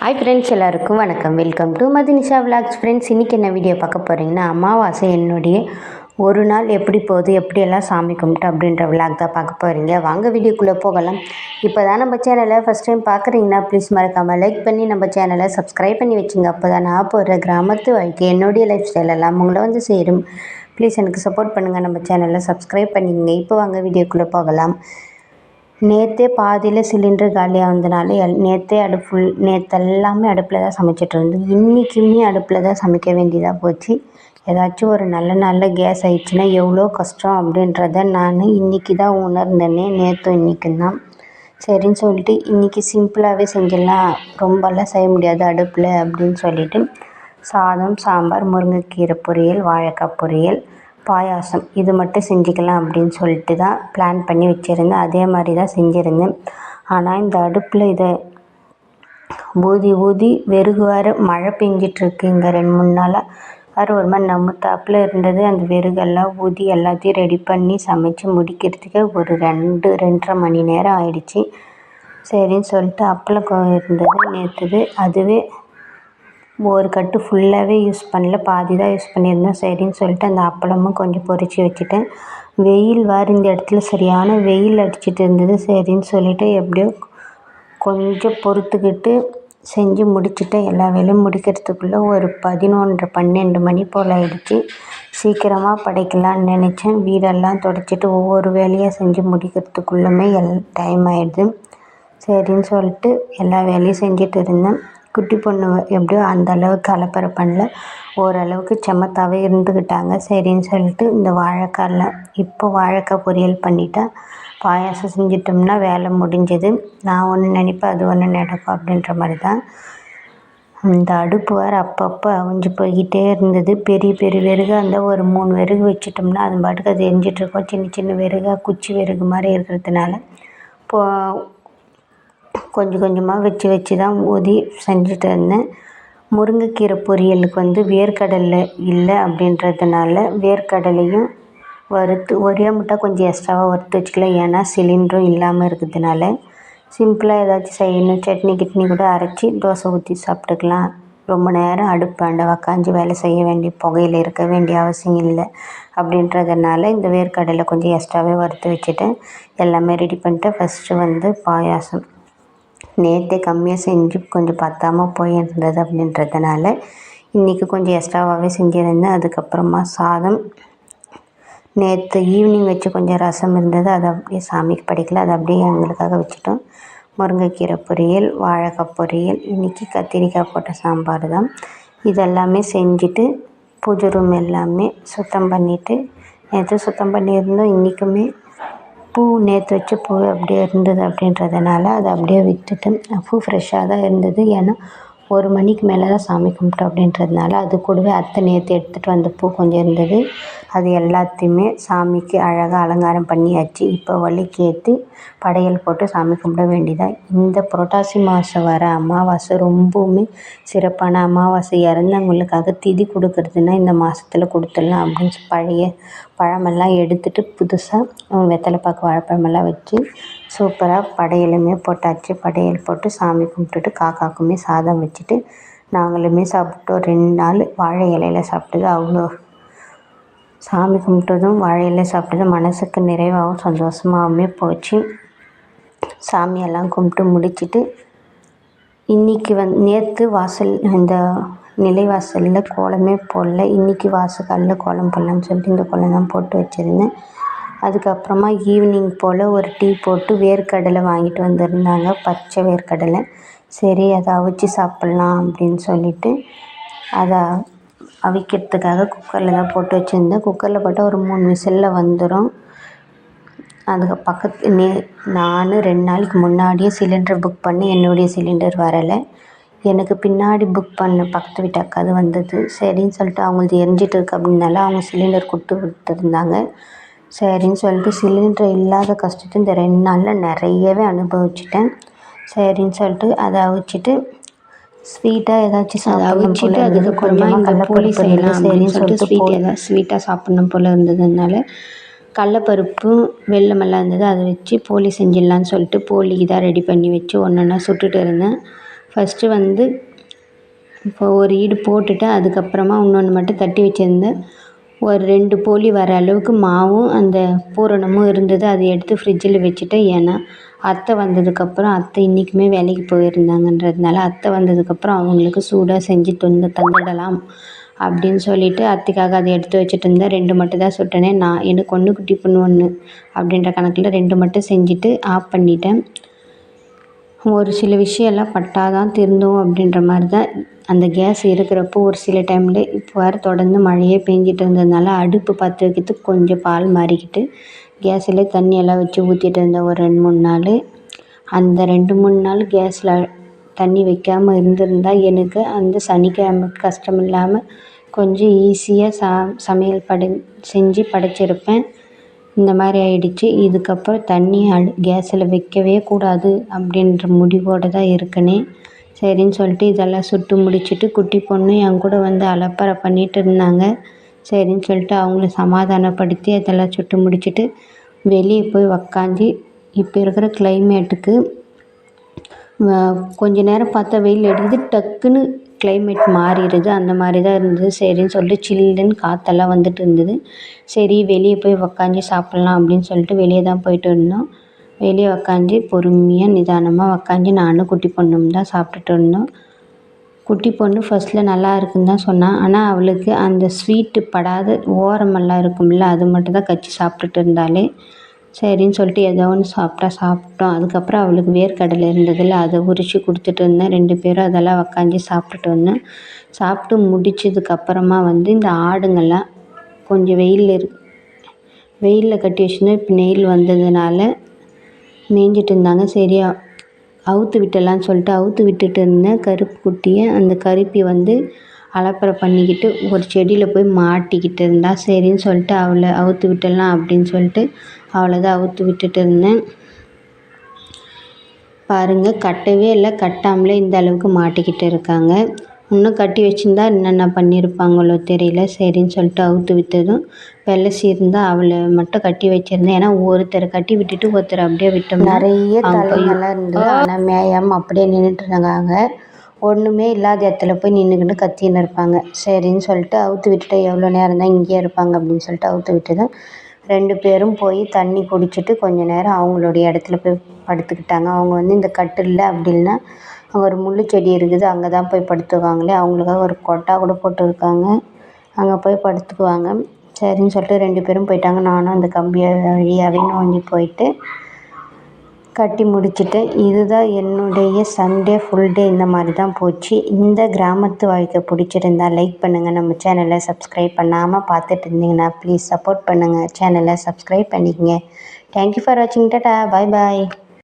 Hi friends எல்லாருக்கும் வணக்கம். Welcome to Madhinisha vlogs friends இன்றைக்கி என்ன வீடியோ பார்க்க போகிறீங்கன்னா அமாவாசை என்னுடைய ஒரு நாள் எப்படி போகுது எப்படியெல்லாம் சாமி கும்பிட்டு அப்படின்ற விலாக் தான் பார்க்க போகிறீங்க வாங்க வீடியோக்குள்ளே போகலாம். இப்போ தான் நம்ம சேனலை ஃபஸ்ட் டைம் பார்க்குறீங்கன்னா ப்ளீஸ் மறக்காமல் லைக் பண்ணி நம்ம சேனலை சப்ஸ்கிரைப் பண்ணி வச்சுங்க. அப்போ தான் நான் போகிற கிராமத்து வாழ்க்கை என்னுடைய லைஃப் ஸ்டைல் எல்லாம் உங்களை வந்து சேரும். ப்ளீஸ் எனக்கு சப்போர்ட் பண்ணுங்கள் நம்ம சேனலை சப்ஸ்கிரைப் பண்ணிங்க இப்போ வாங்க வீடியோக்குள்ளே போகலாம். நேற்றே பாதியில் சிலிண்டர் காலியாக வந்தனால எல் நேற்றே அடுப்பு ஃபுல் நேற்று எல்லாமே அடுப்பில் தான் சமைச்சிட்டு இருந்தோம். இன்றைக்குமே அடுப்பில் தான் சமைக்க வேண்டியதாக போச்சு. ஏதாச்சும் ஒரு நல்ல நாளில் கேஸ் ஆயிடுச்சுன்னா எவ்வளோ கஷ்டம் அப்படின்றத நான் இன்றைக்கி தான் உணர்ந்தேனே நேற்றும் இன்றைக்கும் தான். சரின்னு சொல்லிட்டு இன்றைக்கி சிம்பிளாகவே செஞ்சிடலாம். ரொம்பலாம் செய்ய முடியாது அடுப்பில் அப்படின்னு சொல்லிவிட்டு சாதம் சாம்பார் முருங்கைக்கீரை பொரியல் வாழைக்காய் பொரியல். பாயாசம். இது மட்டும் செஞ்சுக்கலாம் அப்படின்னு சொல்லிட்டு தான் பிளான் பண்ணி வச்சுருந்தேன். அதே மாதிரி தான் செஞ்சுருந்தேன். ஆனால் இந்த அடுப்பில் இதை ஊதி ஊதி வெறுகு வேறு மழை பெஞ்சிட்ருக்கு இங்கே ரெண்டு மூணு நாளாக வேறு ஒரு மாதிரி நமுத்தாப்பில் இருந்தது. அந்த வெறுகெல்லாம் ஊதி எல்லாத்தையும் ரெடி பண்ணி சமைச்சு முடிக்கிறதுக்கே ஒரு ரெண்டு ரெண்டரை மணி நேரம் ஆயிடுச்சு. சரின்னு சொல்லிட்டு அப்பளம் இருந்தது நேற்றுது அதுவே ஒரு கட்டு ஃபுல்லாகவே யூஸ் பண்ணல. பாதி தான் யூஸ் பண்ணியிருந்தேன். சரின்னு சொல்லிட்டு அந்த அப்பளமும் கொஞ்சம் பொறிச்சு வச்சுட்டேன். வெயில் வேறு இந்த இடத்துல சரியான வெயில் அடிச்சிட்டு இருந்தது. சரின்னு சொல்லிட்டு எப்படியோ கொஞ்சம் பொறுத்துக்கிட்டு செஞ்சு முடிச்சுட்டேன். எல்லா வேலையும் முடிக்கிறதுக்குள்ளே ஒரு பதினொன்றரை பன்னெண்டு மணி போல் ஆயிடுச்சு. சீக்கிரமாக படைக்கலான்னு நினச்சேன். வீடெல்லாம் துடைச்சிட்டு ஒவ்வொரு வேலையாக செஞ்சு முடிக்கிறதுக்குள்ளமே எல் டைம் ஆயிடுது. சரின்னு சொல்லிட்டு எல்லா வேலையும் செஞ்சுட்டு இருந்தேன். குட்டி பொண்ணு எப்படியோ அந்த அளவுக்கு அலப்பறை பண்ணல. ஓரளவுக்கு செமத்தாகவே இருந்துக்கிட்டாங்க சரின்னு சொல்லிட்டு இந்த வாழைக்காயில் இப்போ வாழைக்காய் பொரியல் பண்ணிட்டா. பாயாசம் செஞ்சிட்டோம்னா வேலை முடிஞ்சது. நான் ஒன்று நினைப்பேன் அது ஒன்று நடக்கும் அப்படின்ற மாதிரி தான் இந்த அடுப்பு வேறு அப்பப்போ அவிஞ்சு போய்கிட்டே இருந்தது. பெரிய பெரிய வெறுகு அந்த ஒரு மூணு வெறுகு வச்சிட்டோம்னா அது பாட்டுக்கு அது எரிஞ்சிட்ருக்கோம் சின்ன சின்ன வெறுகாக குச்சி வெறுகு மாதிரி இருக்கிறதுனால. இப்போ கொஞ்சம் கொஞ்சமாக வச்சு வச்சு தான் ஊதி செஞ்சுட்டு இருந்தேன். முருங்கைக்கீரை பொரியலுக்கு வந்து வேர்க்கடலை இல்லை அப்படின்றதுனால வேர்க்கடலையும் வறுத்து ஒரே முட்டை கொஞ்சம் எக்ஸ்ட்ராவாக வறுத்து வச்சுக்கலாம் ஏன்னா சிலிண்டரும் இல்லாமல் இருக்கிறதுனால சிம்பிளாக ஏதாச்சும் செய்யணும். சட்னி கிட்னி கூட அரைச்சி தோசை ஊற்றி சாப்பிட்டுக்கலாம். ரொம்ப நேரம் அடுப்பாண்ட உக்காஞ்சி வேலை செய்ய வேண்டிய புகையில் இருக்க வேண்டிய அவசியம் இல்லை அப்படின்றதுனால இந்த வேர்க்கடலை கொஞ்சம் எக்ஸ்ட்ராவே வறுத்து வச்சுட்டேன். எல்லாமே ரெடி பண்ணிட்டு ஃபஸ்ட்டு வந்து பாயாசம். நேற்றே கம்மியாக செஞ்சு கொஞ்சம் பத்தாமல் போயிருந்தது அப்படின்றதுனால இன்றைக்கி கொஞ்சம் எக்ஸ்ட்ராவாகவே செஞ்சுருந்தேன். அதுக்கப்புறமா சாதம் நேற்று ஈவினிங் வச்சு கொஞ்சம் ரசம் இருந்தது. அதை அப்படியே சாமிக்கு படிக்கல. அதை அப்படியே எங்களுக்காக வச்சுட்டோம். முருங்கைக்கீரை பொரியல் வாழைக்காய் பொரியல் இன்றைக்கி கத்திரிக்காய் போட்ட சாம்பார் தான். இதெல்லாமே செஞ்சுட்டு பூஜை ரூம் எல்லாமே சுத்தம் பண்ணிவிட்டு நேற்று சுத்தம் பண்ணியிருந்தோம். இன்றைக்குமே பூ நேற்று வச்ச பூ அப்படியே இருந்தது அப்படின்றதுனால அதை அப்படியே விட்டுட்டு பூ ஃப்ரெஷ்ஷாக தான் இருந்தது. ஏன்னா ஒரு மணிக்கு மேலே தான் சாமி கும்பிட்டோம் அப்படின்றதுனால அது கூடவே அத்தை நேற்று எடுத்துகிட்டு வந்த பூ கொஞ்சம் இருந்தது. அது எல்லாத்தையுமே சாமிக்கு அழகாக அலங்காரம் பண்ணியாச்சு. இப்போ வலிக்கு ஏற்றி படையல் போட்டு சாமி கும்பிட வேண்டியதாக இந்த புரட்டாசி மாதம் வர அமாவாசை ரொம்பவுமே சிறப்பான அமாவாசை. இறந்தவங்களுக்காக திதி கொடுக்கறதுன்னா இந்த மாதத்துல கொடுத்துடலாம் அப்படின்னு பழைய பழமெல்லாம் எடுத்துகிட்டு புதுசாக வெத்தலை பாக்கு வாழைப்பழமெல்லாம் வச்சு சூப்பராக படையலுமே போட்டாச்சு. படையல் போட்டு சாமி கும்பிட்டுட்டு காக்காக்குமே சாதம் வச்சுட்டு நாங்களுமே சாப்பிட்டோம். ரெண்டு நாள் வாழை இலையில சாப்பிட்டது அவ்வளோ. சாமி கும்பிட்டதும் வாழை இலை சாப்பிட்டதும் மனசுக்கு நிறைவாகவும் சந்தோஷமாகவுமே போச்சு. சாமியெல்லாம் கும்பிட்டு முடிச்சுட்டு இன்றைக்கி வந் நேற்று வாசல் இந்த நிலைவாசலில் கோலமே போடல. இன்றைக்கி வாசக்காலில் கோலம் போடலான்னு சொல்லிட்டு இந்த கோலம் தான் போட்டு வச்சுருந்தேன். அதுக்கப்புறமா ஈவினிங் போல் ஒரு டீ போட்டு வேர்க்கடலை வாங்கிட்டு வந்திருந்தாங்க பச்சை வேர்க்கடலை. சரி அதை அவிச்சு சாப்பிட்லாம் அப்படின்னு சொல்லிட்டு அதை அவிக்கிறதுக்காக குக்கரில் தான் போட்டு வச்சுருந்தேன். குக்கரில் போட்டால் ஒரு மூணு விசிலில் வந்துடும். அதுக்கு பக்கத்து நே நான் ரெண்டு நாளைக்கு முன்னாடியே சிலிண்டர் புக் பண்ணி என்னுடைய சிலிண்டர் வரலை. எனக்கு பின்னாடி புக் பண்ண பக்கத்து வீட்டு அக்காது வந்தது. சரின்னு சொல்லிட்டு அவங்களது எரிஞ்சிட்டு இருக்கு அப்படின்னால அவங்க சிலிண்டர் கொடுத்து விட்டுருந்தாங்க சரின்னு சொல்லிட்டு சிலிண்டர் இல்லாத கஷ்டத்தை இந்த ரெண்டு நாளில் நிறையவே அனுபவிச்சிட்டேன். சரின்னு சொல்லிட்டு அதை அவிச்சிட்டு ஸ்வீட்டாக ஏதாச்சும் அதை அவிச்சிட்டு அதுக்கப்புறமா இந்த போலி செய்யலாம் சரின்னு சொல்லிட்டு ஸ்வீட் ஏதாவது ஸ்வீட்டாக சாப்பிட்ணும் போல் இருந்ததுனால கடலப்பருப்பும் வெல்லமெல்லாம் இருந்தது. அதை வச்சு போலி செஞ்சிடலான்னு சொல்லிட்டு போலிக்கு தான் ரெடி பண்ணி வச்சு ஒன்று ஒன்றா சுட்டுட்டு இருந்தேன். ஃபஸ்ட்டு வந்து இப்போ ஒரு ஈடு போட்டுட்டு அதுக்கப்புறமா இன்னொன்று மட்டும் தட்டி வச்சுருந்தேன். ஒரு ரெண்டு போலி வர அளவுக்கு மாவும் அந்த பூரணமும் இருந்தது. அதை எடுத்து ஃப்ரிட்ஜில் வச்சுட்டேன். ஏன்னா அத்தை வந்ததுக்கப்புறம் அத்தை இன்றைக்குமே வேலைக்கு போயிருந்தாங்கன்றதுனால அத்தை வந்ததுக்கப்புறம் அவங்களுக்கு சூடாக செஞ்சு தந்து தந்துடலாம் அப்படின்னு சொல்லிட்டு அத்தைக்காக அதை எடுத்து வச்சுட்டு இருந்தேன் ரெண்டு மட்டும் தான் சுட்டனே. நான் எனக்கு ஒன்று குட்டி பொண்ணு ஒன்று அப்படின்ற கணக்கில் ரெண்டு மட்டும் செஞ்சுட்டு ஆஃப் பண்ணிட்டேன். ஒரு சில விஷயம்லாம் பட்டாதான் திருந்தோம் அப்படின்ற மாதிரி தான் அந்த கேஸ் இருக்கிறப்போ ஒரு சில டைமில் இப்போ வேறு தொடர்ந்து மழையே பெஞ்சிட்டு இருந்ததுனால அடுப்பு பற்ற வைக்கிறதுக்கு கொஞ்சம் பால் மாறிக்கிட்டு கேஸில் தண்ணியெல்லாம் வச்சு ஊற்றிட்டு இருந்தேன் ஒரு ரெண்டு மூணு நாள். அந்த ரெண்டு மூணு நாள் கேஸில் தண்ணி வைக்காமல் இருந்திருந்தா எனக்கு அந்த சனிக்கிழமை கஷ்டம் இல்லாமல் கொஞ்சம் ஈஸியாக சா சமையல் படை செஞ்சு படைச்சிருப்பேன். இந்த மாதிரி ஆயிடுச்சு. இதுக்கப்புறம் தண்ணி அடு கேஸில் வைக்கவே கூடாது அப்படின்ற முடிவோடு தான் இருக்கனே. சரின்னு சொல்லிட்டு இதெல்லாம் சுட்டு முடிச்சுட்டு குட்டி பொண்ணு என் கூட வந்து அலப்பறை பண்ணிகிட்டு இருந்தாங்க. சரின்னு சொல்லிட்டு அவங்கள சமாதானப்படுத்தி அதெல்லாம் சுட்டு முடிச்சுட்டு வெளியே போய் உக்காந்து இப்போ இருக்கிற கிளைமேட்டுக்கு கொஞ்ச நேரம் பார்த்தா வெயில் எடுத்து டக்குன்னு கிளைமேட் மாறிடுது. அந்த மாதிரி தான் இருந்தது. சரின்னு சொல்லிட்டு சில்லுன்னு காற்றெல்லாம் வந்துட்டு இருந்தது. சரி வெளியே போய் உக்காந்து சாப்பிட்லாம் அப்படின்னு சொல்லிட்டு வெளியே தான் போயிட்டு இருந்தோம். வெளியே உக்காந்து பொறுமையாக நிதானமாக உக்காந்து நானும் குட்டி பொண்ணும் தான் சாப்பிட்டுட்டு இருந்தோம். குட்டி பொண்ணு ஃபஸ்ட்டில் நல்லா இருக்குன்னு தான் சொன்னான் ஆனால் அவளுக்கு அந்த ஸ்வீட்டு படாத ஓரமெல்லாம் இருக்கும்ல அது மட்டும் தான் கச்சி சாப்பிட்டுட்டு இருந்தாலே. சரின்னு சொல்லிட்டு ஏதோ ஒன்று சாப்பிட்டா சாப்பிட்டோம். அதுக்கப்புறம் அவளுக்கு வேர்க்கடலை இருந்ததில்ல அதை உரித்து கொடுத்துட்டு இருந்தேன். ரெண்டு பேரும் அதெல்லாம் உக்காந்து சாப்பிட்டுட்டு வந்தோம் சாப்பிட்டு முடிச்சதுக்கப்புறமா வந்து இந்த ஆடுங்கள்லாம் கொஞ்சம் வெயிலில் இரு வெயிலில் கட்டி வச்சுருந்தோம். இப்போ நெயில் வந்ததுனால மேய்ஞ்சிட்டு இருந்தாங்க சரி அவுத்து விட்டுடலான்னு சொல்லிட்டு அவுத்து விட்டுட்டு இருந்தேன் கருப்பு குட்டியை அந்த கருப்பி வந்து அலப்பறை பண்ணிக்கிட்டு ஒரு செடியில் போய் மாட்டிக்கிட்டு இருந்தா சரின்னு சொல்லிட்டு அவளை அவுத்து விட்டுடலாம் அப்படின்னு சொல்லிட்டு அவளை தான் அவுத்து விட்டுட்டு இருந்தேன் பாருங்கள் கட்டவே இல்லை. கட்டாமலே இந்த அளவுக்கு மாட்டிக்கிட்டு இருக்காங்க. இன்னும் கட்டி வச்சுருந்தா என்னென்ன பண்ணியிருப்பாங்களோ தெரியல. சரின்னு சொல்லிட்டு அவுத்து விட்டதும் வெள்ளை சீர்ந்தா அவளை மட்டும் கட்டி வச்சுருந்தேன். ஏன்னா ஒருத்தரை கட்டி விட்டுட்டு ஒருத்தர் அப்படியே விட்டோம் நிறைய தலைங்கள்லாம் இருந்தது. ஆனால் மேயாமல் அப்படியே நின்றுட்டு இருந்தாங்க. ஒன்றுமே இல்லாத இடத்துல போய் நின்றுக்கிட்டு கத்தின்னு இருப்பாங்க. சரின்னு சொல்லிட்டு அவுத்து விட்டுட்டு எவ்வளோ நேரம் தான் இங்கேயே இருப்பாங்க அப்படின்னு சொல்லிட்டு அவுத்து விட்டதும் ரெண்டு பேரும் போய் தண்ணி குடிச்சிட்டு கொஞ்ச நேரம் அவங்களுடைய இடத்துல போய் படுத்துக்கிட்டாங்க. அவங்க வந்து இந்த கட்டிலில் அப்படி இல்லைன்னா அங்கே ஒரு முள்ளு செடி இருக்குது அங்கே தான் போய் படுத்துக்குவாங்களே அவங்களுக்காக ஒரு கொட்டா கூட போட்டுருக்காங்க. அங்கே போய் படுத்துக்குவாங்க. சரின்னு சொல்லிட்டு ரெண்டு பேரும் போயிட்டாங்க. நானும் அந்த கம்பியை வழியாகவே நோண்டி போயிட்டு கட்டி முடிச்சுட்டேன் இதுதான் என்னுடைய சண்டே ஃபுல் டே இந்த மாதிரி தான் போச்சு. இந்த கிராமத்து வாழ்க்கை பிடிச்சிருந்தா லைக் பண்ணுங்கள் நம்ம சேனலை சப்ஸ்கிரைப் பண்ணாமல் பார்த்துட்டு இருந்தீங்கன்னா ப்ளீஸ் சப்போர்ட் பண்ணுங்கள் சேனலை சப்ஸ்கிரைப் பண்ணிக்கங்க. தேங்க்யூ ஃபார் வாட்சிங் டாட்டா பாய் பாய்